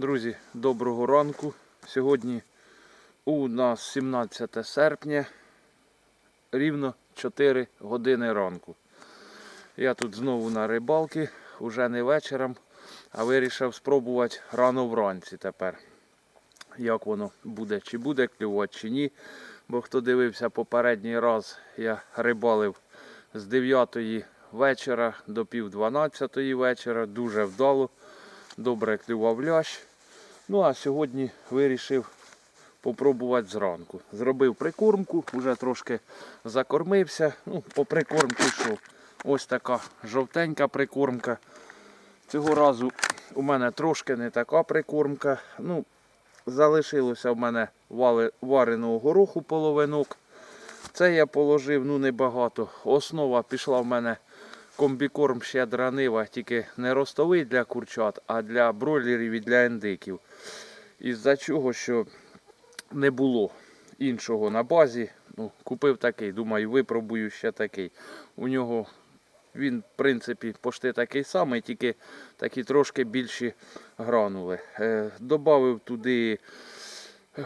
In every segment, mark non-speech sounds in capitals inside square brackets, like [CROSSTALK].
Друзі, доброго ранку. Сьогодні у нас 17 серпня, рівно 4 години ранку. Я тут знову на рибалки, уже не вечором, а вирішив спробувати рано вранці тепер. Як воно буде, чи буде клювати, чи ні. Бо хто дивився попередній раз, я рибалив з 9 вечора до пів 12 вечора, дуже вдало, добре клював лящ. Ну а сьогодні вирішив попробувати зранку. Зробив прикормку, вже трошки закормився. Ну, по прикормці що? Ось така жовтенька прикормка. Цього разу у мене трошки не така прикормка. Ну, залишилося в мене вареного гороху половинок. Це я положив ну небагато. Основа пішла в мене комбікорм щедра нива, тільки не ростовий для курчат, а для бройлерів і для індиків. Із-за чого, що не було іншого на базі. Ну, купив такий, думаю, випробую ще такий. У нього він, в принципі, почти такий самий, тільки такі трошки більші гранули. Е, добавив туди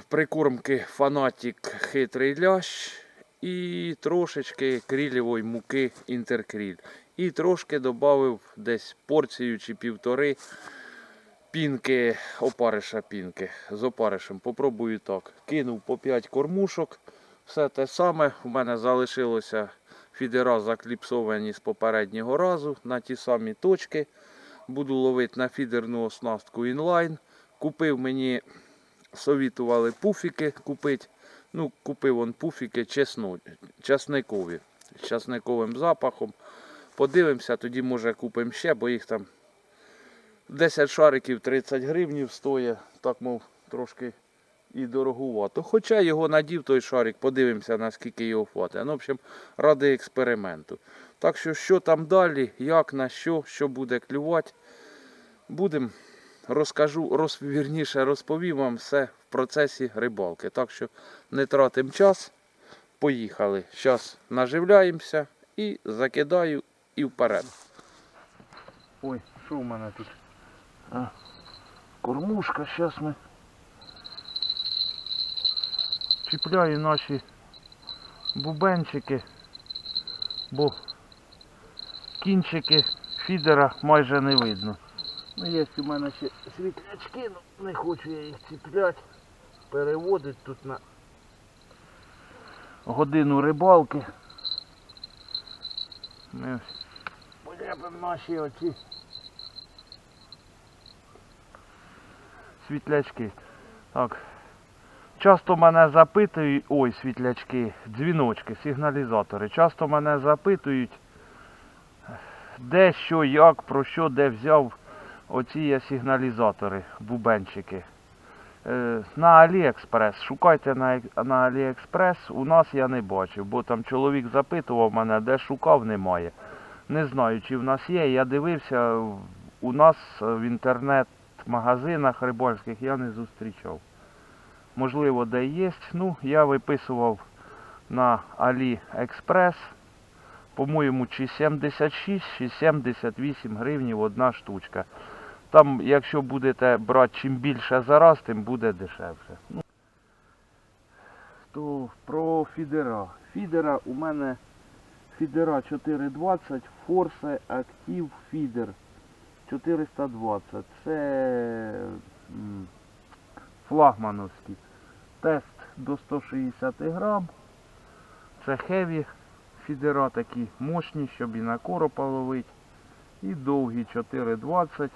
прикормки фанатік хитрий лящ і трошечки крілєвої муки інтеркріль. І трошки додав десь порцію чи півтори пінки, опариша пінки з опаришем. Попробую так. Кинув по 5 кормушок. Все те саме. У мене залишилося фідера закліпсовані з попереднього разу на ті самі точки. Буду ловити на фідерну оснастку інлайн. Купив мені, совітували пуфіки купити. Ну, купив он пуфіки чесно, часникові, з часниковим запахом. Подивимося, тоді може купимо ще, бо їх там 10 шариків 30 гривнів стоїть, так мов трошки і дорогувато. Хоча його надів той шарик, подивимося, наскільки його хватить. Ну, в общем, ради експерименту. Так що, що там далі, як на що, що буде клювати, будемо розкажу, роз, вірніше розповім вам все в процесі рибалки. Так що не тратимо час. Поїхали. Зараз наживляємося і закидаю і вперед. Ой, що в мене тут? А, кормушка, зараз ми чіпляю наші бубенчики, бо кінчики фідера майже не видно. Ну, є у мене ще світлячки, ну не хочу я їх чіпляти. Переводить тут на годину рибалки. Ось поляпимо наші оці світлячки. Так. Часто мене запитують, ой, світлячки, дзвіночки, сигналізатори. Часто мене запитують, де що, як, про що, де взяв оці я сигналізатори, бубенчики. Е, на Аліекспрес. Шукайте на, на Аліекспрес. У нас я не бачив, бо там чоловік запитував мене, де шукав, немає. Не знаю, чи в нас є. Я дивився, у нас в інтернет-магазинах рибальських я не зустрічав. Можливо, де є. Ну, я виписував на AliExpress. По-моєму, чи 76, чи 78 гривнів одна штучка. Там, якщо будете брати чим більше зараз, тим буде дешевше. Ну, то про фідера. Фідера у мене фідера 420, Force Active Feeder 420. Це флагмановський. Тест до 160 грам. Це хеві фідера такі мощні, щоб і на коропа ловити. І довгі 420.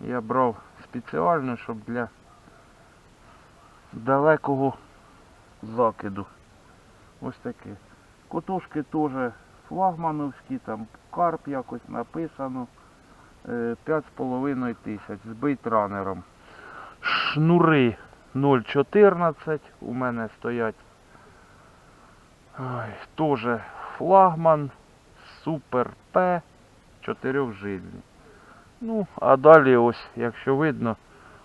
Я брав спеціально, щоб для далекого закиду. Ось таке. Котушки теж флагмановські, там карп якось написано. Е, 5,5 тисяч з бейтранером. Шнури 0,14 у мене стоять. Теж флагман Супер П 4 жильні. Ну, а далі ось, якщо видно,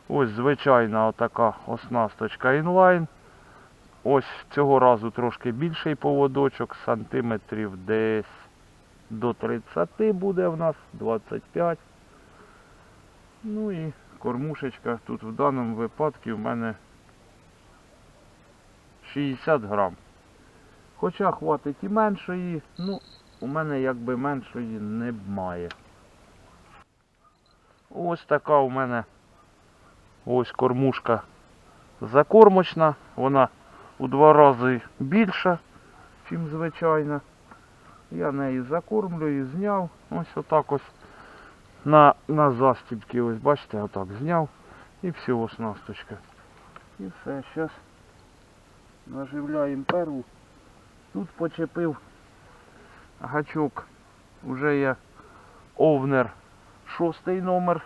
ось звичайна отака оснасточка інлайн. Ось цього разу трошки більший поводочок, сантиметрів десь до 30 буде в нас, 25. Ну і кормушечка. Тут в даному випадку в мене 60 грам. Хоча хватить і меншої, ну, у мене якби меншої немає. Ось така у мене ось кормушка закормочна. Вона у два рази більша, ніж звичайна. Я нею закормлюю, зняв. Ось отак ось на, на застібки, ось бачите, отак зняв. І все, оснасточка. І все, зараз наживляємо перву. Тут почепив гачок. Уже є овнер шостий номер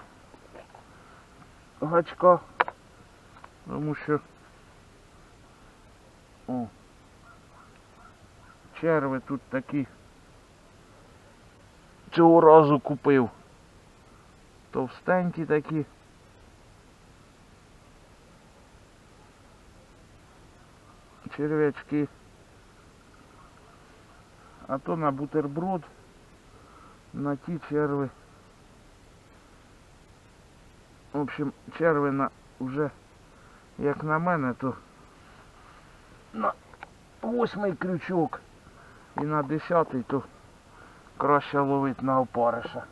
гачка. Тому що о, черви тут такі цього разу купив. Товстенькі такі. Черв'ячки. А то на бутерброд, на ті черви. В общем, черви на вже, як на мене, то на восьмий крючок і на десятий, то краще ловить на опариша.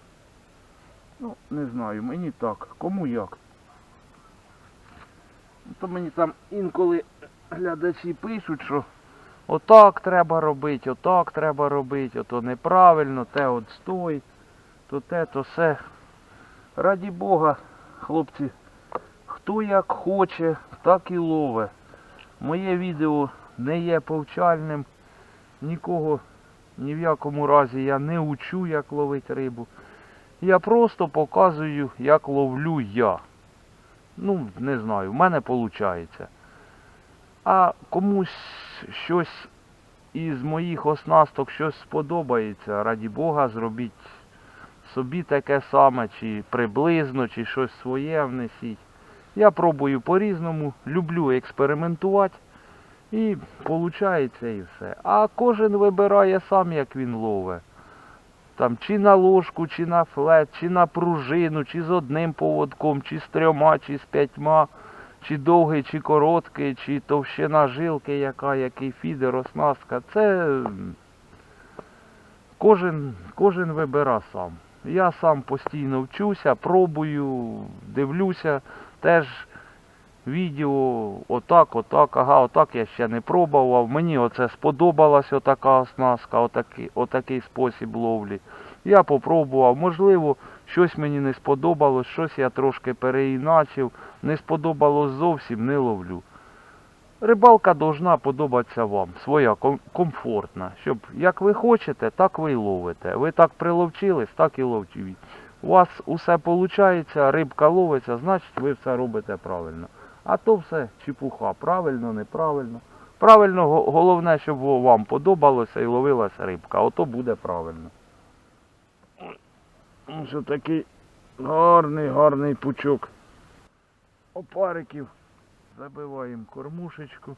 Ну, не знаю, мені так. Кому як. То мені там інколи глядачі пишуть, що отак треба робити, отак треба робити, ото неправильно, те от стой, то те, то все. Раді Бога, хлопці, хто як хоче, так і лове. Моє відео не є повчальним, нікого ні в якому разі я не учу, як ловити рибу. Я просто показую, як ловлю я. Ну, не знаю, в мене виходить. А комусь щось із моїх оснасток щось сподобається, раді Бога, зробіть собі таке саме, чи приблизно, чи щось своє внесіть. Я пробую по-різному, люблю експериментувати і виходить і все. А кожен вибирає сам, як він ловить. Там чи на ложку, чи на флет, чи на пружину, чи з одним поводком, чи з трьома, чи з п'ятьма, чи довгий, чи короткий, чи товщина жилки, яка, який фідер, оснастка. Це кожен, кожен вибира сам. Я сам постійно вчуся, пробую, дивлюся, теж відео, отак, отак, ага, отак я ще не пробував. Мені оце сподобалась отака оснастка, отакий, отакий спосіб ловлі. Я попробував, можливо, щось мені не сподобалось, щось я трошки переіначив, не сподобалось зовсім, не ловлю. Рибалка должна подобатися вам, своя, комфортна. Щоб як ви хочете, так ви й ловите. Ви так приловчились, так і ловчіть. У вас усе виходить, рибка ловиться, значить ви все робите правильно. А то все чепуха, правильно, неправильно. Правильно, головне, щоб вам подобалося і ловилася рибка. Ото буде правильно. Ось такий гарний, гарний пучок опариків. Забиваємо кормушечку.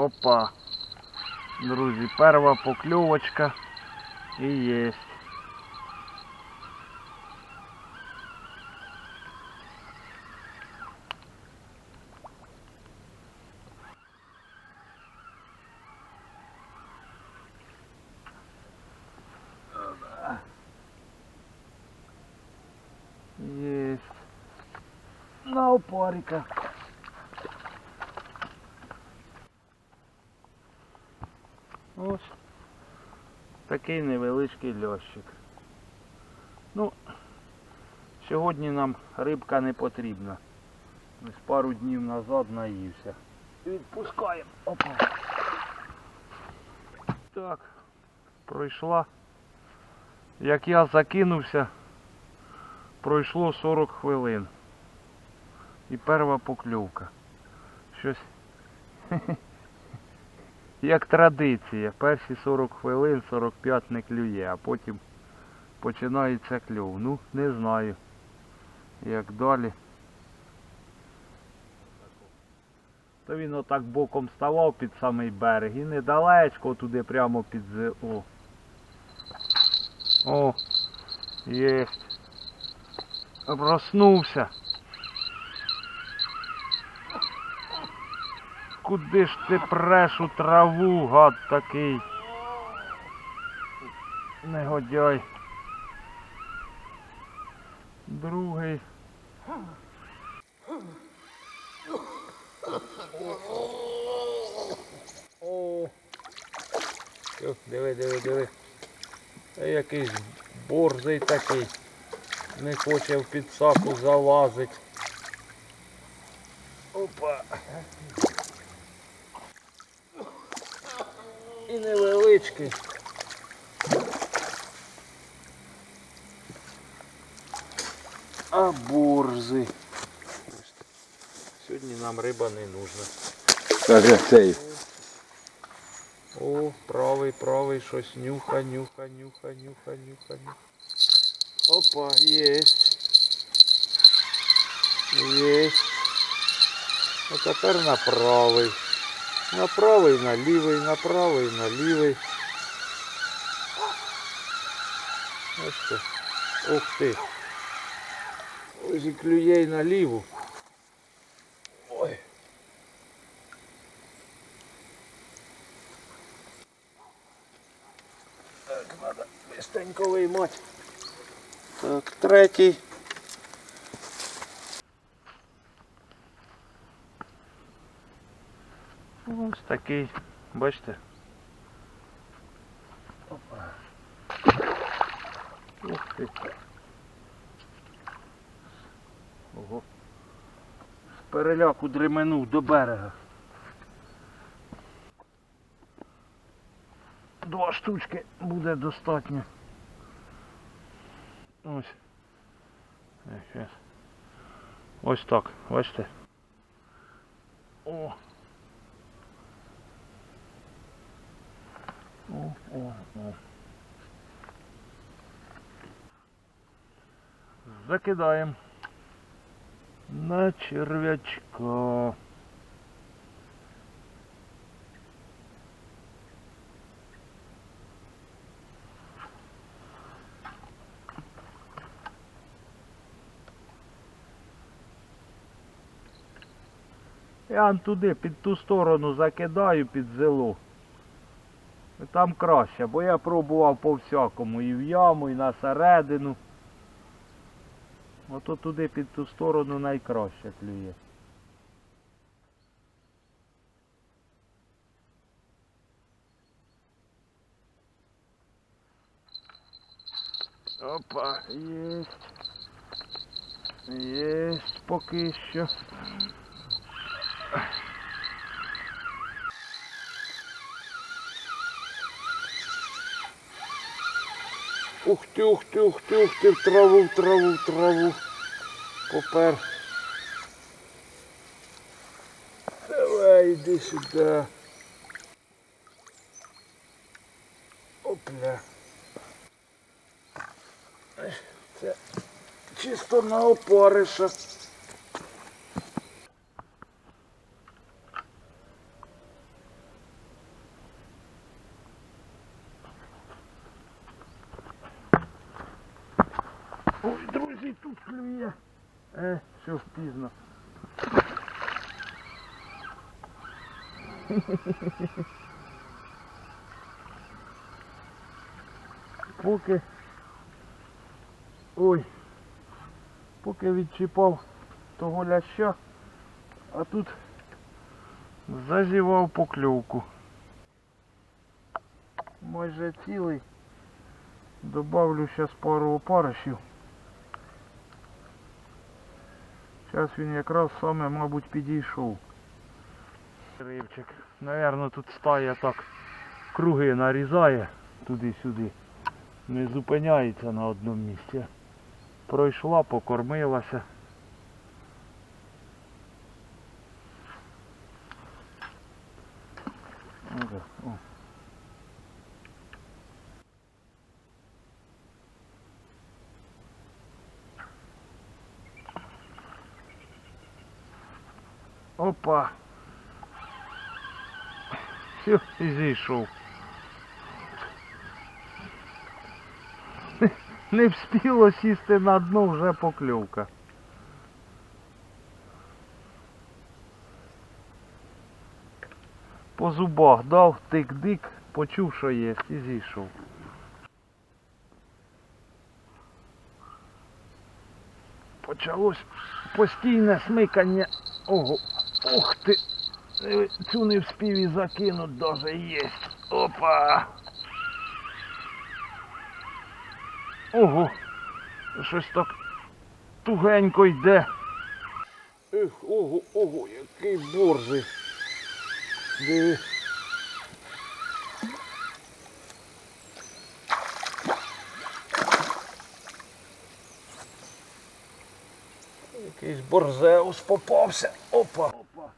Опа. Друзі, перша покльовочка і єсть. Есть. На опарика. Ось такий невеличкий льощик. Ну, сьогодні нам рибка не потрібна. Ось пару днів назад наївся. Відпускаємо. Опа. Так, пройшла. Як я закинувся, пройшло 40 хвилин. І перша покльовка. Щось [LAUGHS] як традиція. Перші 40 хвилин, 45 не клює, а потім починається кльов. Ну, не знаю. Як далі. то він отак боком ставав під самий берег і недалечко туди прямо під зе- О. Єсть. Проснувся. Куди ж ти преш у траву, гад такий? Негодяй. Другий. О. Диви, диви, диви. Та якийсь борзий такий. Не хоче в підсаку залазить. Опа. І невеличкий. А борзи. Сьогодні нам риба не нужна. Так як цей. О, правий, правий, щось нюха, нюха, нюха, нюха, нюха, нюха. Опа, єсть. Єсть. А тепер на правий. На правий, на лівий, на правий, на лівий. Ух ти. Ось і клює на ліву. Ой. Так, треба быстренько виймати. Так, третій. Ось такий, бачите? Ух ти. Ого. З переляку дременув до берега. Два штучки буде достатньо. Ось. Ось так, бачите. О, о, о. Закидаємо на черв'ячка. Я туди, під ту сторону закидаю під зело. І Там краще, бо я пробував по всякому і в яму, і на середину. Ото туди під ту сторону найкраще клює. Опа, єсть. Єсть поки що. Ти, в траву, в траву, в траву. Попер. Давай, іди сюди. Опля. Це чисто на опариша. Ой, друзі, тут клює. Е, все пізно. Поки. Ой. Поки відчіпав того ляща, а тут зазівав покльовку. Майже цілий. Добавлю зараз пару опаришів. Зараз він якраз саме, мабуть, підійшов. Рибчик. Наверно, тут стає так круги нарізає туди-сюди. Не зупиняється на одному місці. Пройшла, покормилася. Ага, о. Опа! Все, і зійшов. Не встило сісти на дно, вже покльовка. По зубах дав тик-дик, почув, що є, і зійшов. Почалось постійне смикання. Ого, ух ти! Цю не вспів і закинуть даже є. Опа! Ого! Щось так тугенько йде. Ех, ого, ого, який борзий. Диви. Якийсь борзеус попався. Опа. Опа.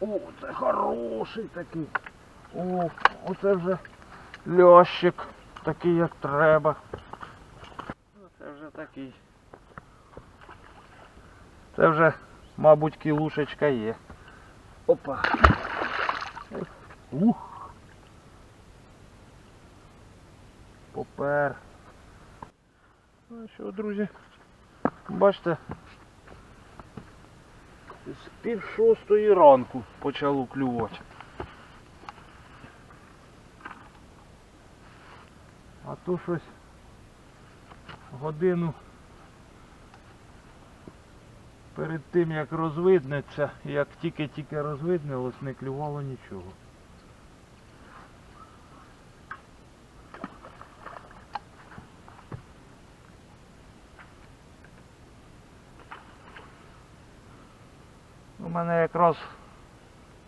О, це хороший такий. О, оце вже лящик, такий як треба. Це вже такий. Це вже, мабуть, кілушечка є. Опа. Ух. Попер. Ну що, друзі, бачите, з пів шостої ранку почало клювати. А то щось годину перед тим як розвиднеться, як тільки-тільки розвиднилось, не клювало нічого. Мене якраз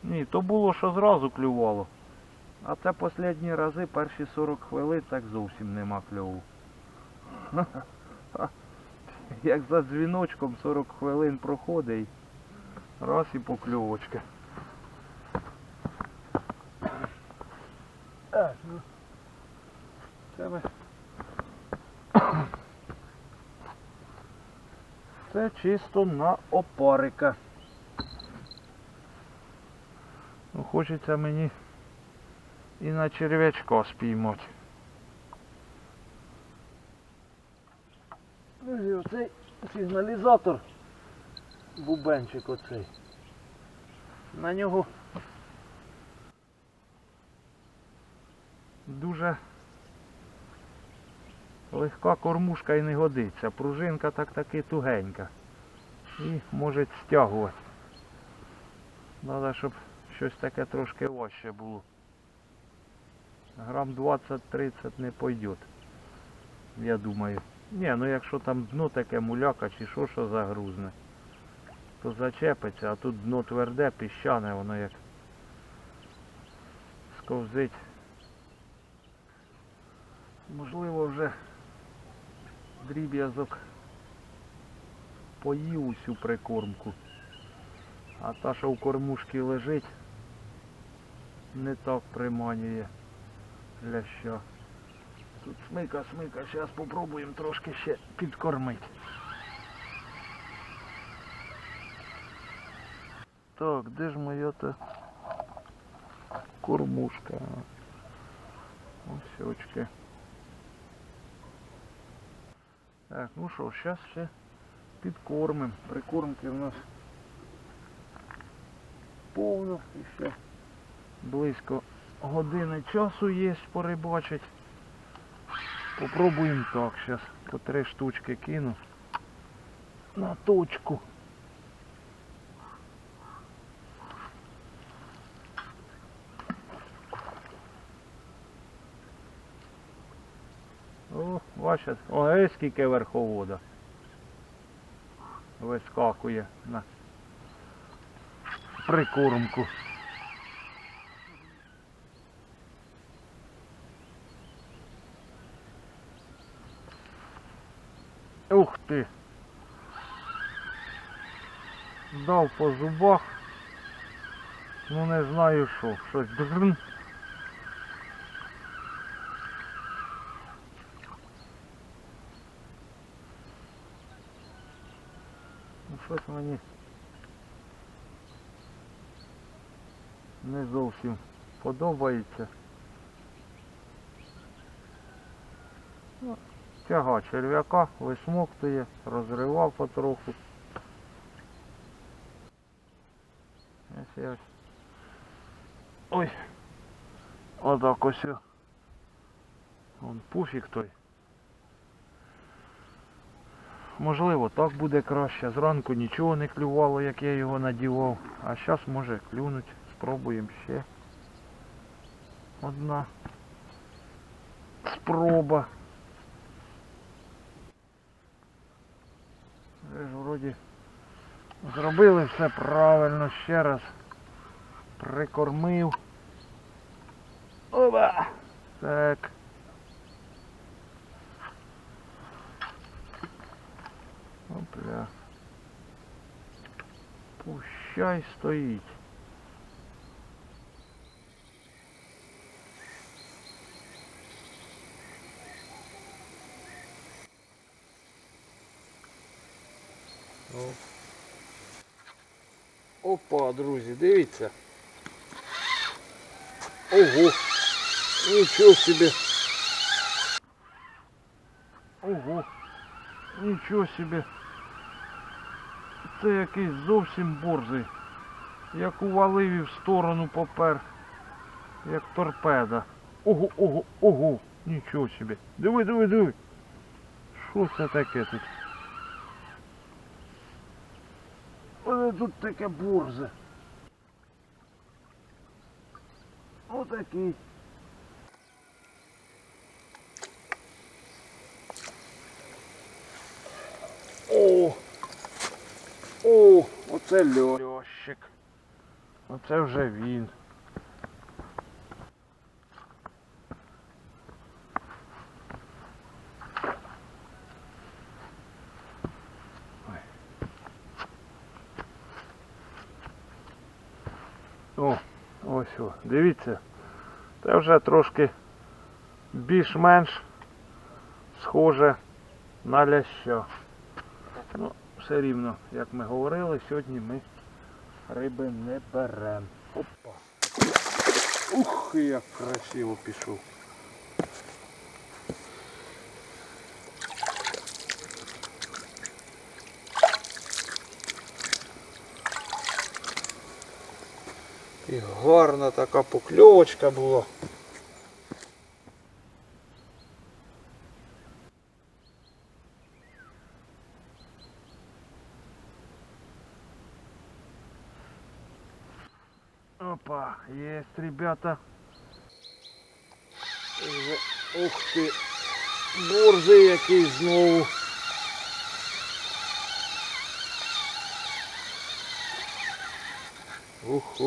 ні, то було, що зразу клювало. А це останні рази, перші 40 хвилин, так зовсім нема кльову. [LAUGHS] Як за дзвіночком 40 хвилин проходить, раз і покльовочка. Це чисто на опарика. Ну, хочеться мені і на черв'ячка спіймати. Друзі, оцей сигналізатор, бубенчик оцей. На нього дуже легка кормушка і не годиться. Пружинка так таки тугенька. І може стягувати. Треба, щоб щось таке трошки важче було. Грам 20-30 не пойдет. Я думаю. Ні, ну якщо там дно таке муляка чи що, що загрузне, то зачепиться, а тут дно тверде, піщане, воно як сковзить. Можливо вже дріб'язок поїв усю прикормку. А та, що в кормушці лежить, не так приманює ляща. Тут смика, смика, зараз спробуємо трошки ще підкормити. Так, де ж моя та кормушка? Ось очки. Так, ну що, зараз ще підкормимо. Прикормки в нас повно і ще близько години часу є порибачить. Попробуємо так зараз. По три штучки кину на точку. О, бачите, ой, скільки верховода. Вискакує на прикормку. Ух ти! Дав по зубах. Ну не знаю що. Щось дрн. Ну щось мені не зовсім подобається. Ну, Тяга черв'яка висмоктує, розривав потроху. Ось ось. Ой. Отак ось. Вон пуфік той. Можливо, так буде краще. Зранку нічого не клювало, як я його надівав. А зараз може клюнуть. Спробуємо ще. Одна спроба. Ви ж вроді зробили все правильно. Ще раз прикормив. Оба! Так. Опля. Пущай стоїть. Друзі, дивіться. Ого! Нічого собі. Ого! Нічого собі. Це якийсь зовсім борзий. Як увалив і в сторону попер. Як торпеда. Ого, ого, ого! Нічого собі. Диви, диви, диви. Що це таке тут? Оце тут таке борзе. Отакий. О! О! Оце льо. Льощик. Оце вже він. О, ось о. Дивіться. Це вже трошки більш-менш схоже на ляща. Ну, все рівно, як ми говорили, сьогодні ми риби не беремо. Опа. Ух, як красиво пішов. І гарна така покльовочка була. Опа, есть, ребята. Ух ти, борзий який знову. Ух,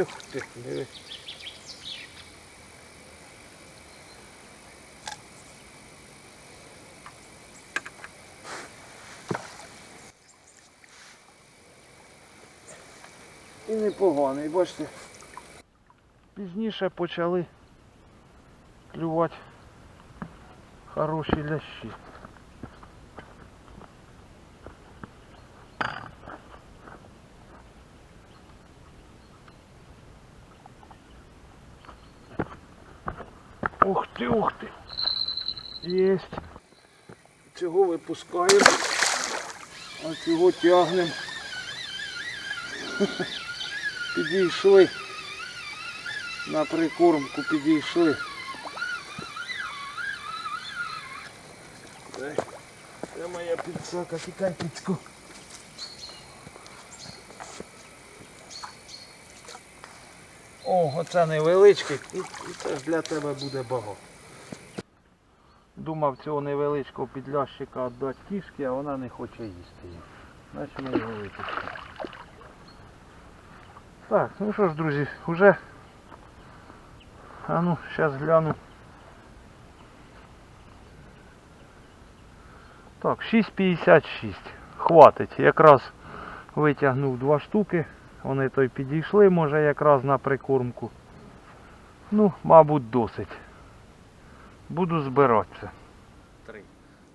ух. Ех ти. І непоганий, бачите. Пізніше почали клювати хороші лящі. Ух ти, ух ти. Єсть. Цього випускаємо, а цього тягнемо. [LAUGHS] Підійшли. На прикормку підійшли. Це моя підсака, тікай піцьку. О, оце невеличкий. І, і це для тебе буде багато. Думав цього невеличкого підлящика віддати кішки, а вона не хоче їсти їх. Значить ми його випустимо. Так, ну що ж, друзі, уже. А ну, зараз гляну. Так, 6,56. Хватить. Якраз витягнув два штуки. Вони то й підійшли, може якраз на прикормку. Ну, мабуть, досить. Буду збиратися.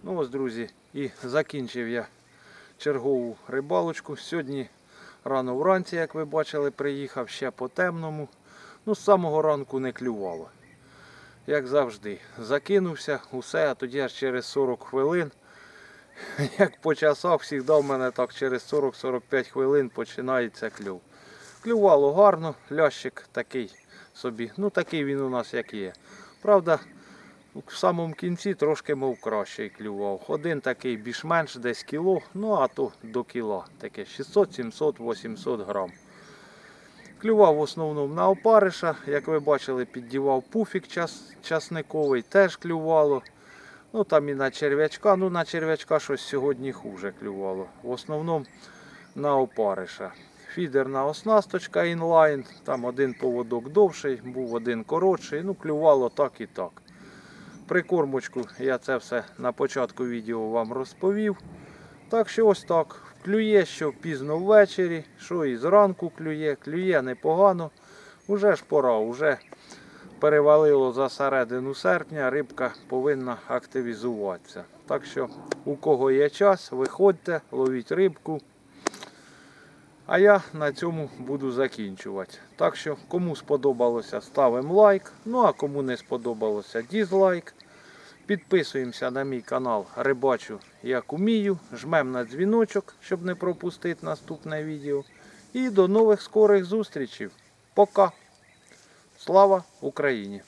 Ну ось, друзі, і закінчив я чергову рибалочку. Сьогодні рано вранці, як ви бачили, приїхав ще по темному. Ну, з самого ранку не клювало. Як завжди, закинувся, усе, а тоді аж через 40 хвилин. [LAUGHS] Як по часах, завжди в мене так через 40-45 хвилин починається клюв. Клювало гарно, лящик такий собі. Ну такий він у нас як є. Правда, в самому кінці трошки мов краще клював. Один такий більш-менш десь кіло, ну а то до кіла. Таке 600, 700, 800 грам. Клював в основному на опариша, як ви бачили, піддівав пуфік час, часниковий, теж клювало. Ну там і на черв'ячка, ну на черв'ячка щось сьогодні хуже клювало. В основному на опариша. Фідерна оснасточка інлайн, там один поводок довший, був один коротший, ну клювало так і так. Прикормочку я це все на початку відео вам розповів. Так що ось так. Клює, що пізно ввечері, що і зранку клює, клює непогано. Уже ж пора, уже перевалило за середину серпня, рибка повинна активізуватися. Так що, у кого є час, виходьте, ловіть рибку. А я на цьому буду закінчувати. Так що, кому сподобалося, ставимо лайк. Ну а кому не сподобалося, дізлайк. Підписуємося на мій канал Рибачу як умію. Жмемо на дзвіночок, щоб не пропустити наступне відео. І до нових скорих зустрічей. Пока. Слава Україні!